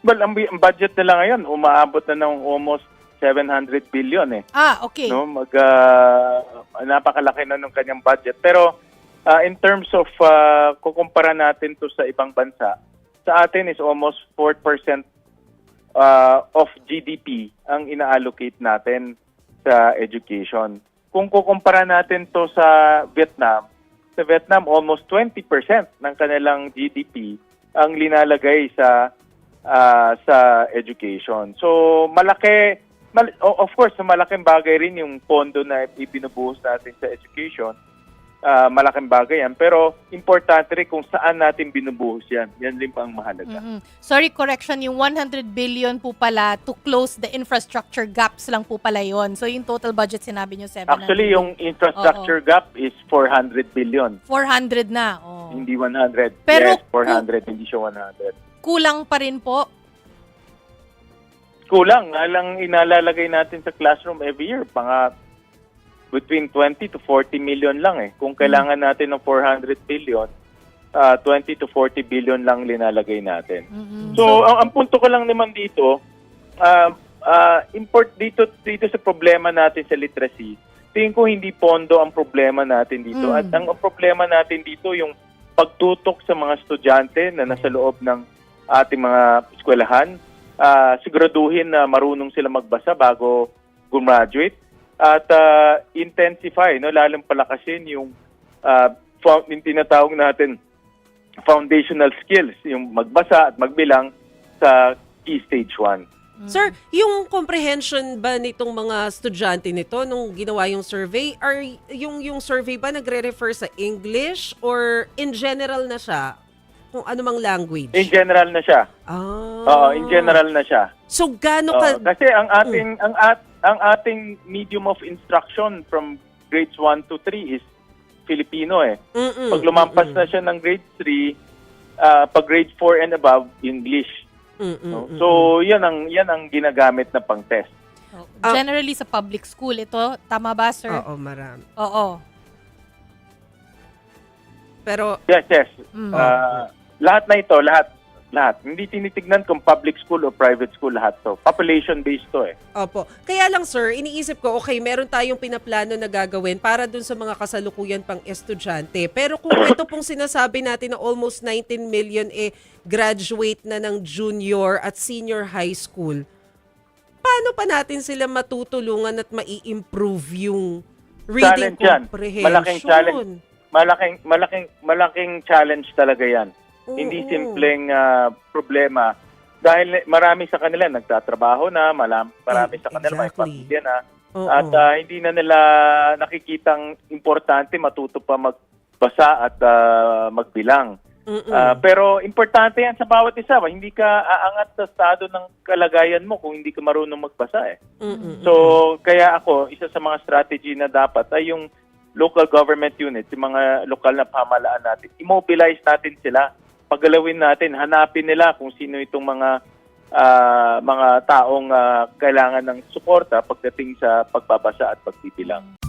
Well, ang, ang budget nila ngayon, umaabot na ng almost 700 billion eh. Ah, okay. No, mag ah, napakalaki na ng kanyang budget. Pero ah, in terms of uh, kukumpara natin to sa ibang bansa, sa atin is almost 4% ah, of GDP ang ina-allocate natin sa education. Kung kukumpara natin to sa Vietnam, sa Vietnam almost 20% ng kanilang GDP ang linalagay sa ah, sa education. So malaki mal- of course malaking bagay rin yung pondo na ibinubuhos natin sa education. Ah, malaking bagay yan pero importante rin kung saan natin binubuhos yan. Yan din pa ang mahalaga. Mhm. Sorry, correction. Yung 100 billion po pala to close the infrastructure gaps lang po pala yon. So yung total budget sinabi nyo 700. Actually yung infrastructure gap is 400 billion, 400 na. Oh. hindi 100. Pero yes, 400, hindi siya 100. Kulang pa rin po. Kulang, nga lang inalalagay natin sa classroom every year, mga between 20 to 40 million lang eh. Kung kailangan natin ng 400 billion, ah, 20 to 40 billion lang linalagay natin. Mhm. So, ang, ang punto ko lang naman dito, ah, ah, import dito dito sa problema natin sa literacy, tingin ko hindi pondo ang problema natin dito. Mm. At ang problema natin dito yung pagtutok sa mga estudyante na nasa loob ng ating mga eskwelahan, ah, siguraduhin na marunong sila magbasa bago gumraduate at ah, intensify, no, lalong palakasin yung, fo- yung tinatawag natin foundational skills, yung magbasa at magbilang sa key stage 1. Sir, yung comprehension ba nitong mga estudyante nito nung ginawa yung survey, are yung yung survey ba nagre-refer sa English or in general na siya? Kung ano mang language? In general na siya. ah. Oo, in general na siya. So gaano Oo, ka kasi ang ating ang at, ang ating medium of instruction from grades 1 to 3 is Filipino eh. Mm-mm, Pag lumampas mm-mm, na siya ng grade 3, ah, pag grade 4 and above, English. mm-mm, no? So, yan ang yan ang ginagamit na pang-test. Oh, Ah. Generally sa public school ito, tama ba, sir? Oo, marami. Oo. Pero Yes, yes. Mm. Ah, lahat na ito, lahat lahat. Hindi tinitignan kung public school o private school lahat to. Population-based to eh. Opo. Kaya lang sir, iniisip ko, okay, meron tayong pinaplano na gagawin para dun sa mga kasalukuyan pang estudyante. Pero kung ito pong sinasabi natin na almost 19 million eh graduate na ng junior at senior high school, paano pa natin sila matutulungan at mai-improve yung reading Challenge yan. comprehension? Malaking challenge. Malaking malaking malaking challenge talaga 'yan. Hindi Oo. simpleng ah, problema dahil marami sa kanila nagtatrabaho na, malam, marami sa kanila may Exactly. pamilya na Oo. at ah, hindi na nila nakikitang importante matuto pa magbasa at ah, magbilang. Mm-mm. Ah, pero importante 'yan sa bawat isa, hindi ka aangat sa estado ng kalagayan mo kung hindi ka marunong magbasa eh. Mm-mm. So, kaya ako, isa sa mga strategy na dapat ay yung local government units, yung mga lokal na pamahalaan natin, immobilize natin sila, pagalawin natin, hanapin nila kung sino itong mga ah, mga taong ah, kailangan ng suporta pagdating sa pagbabasa at pagbibilang.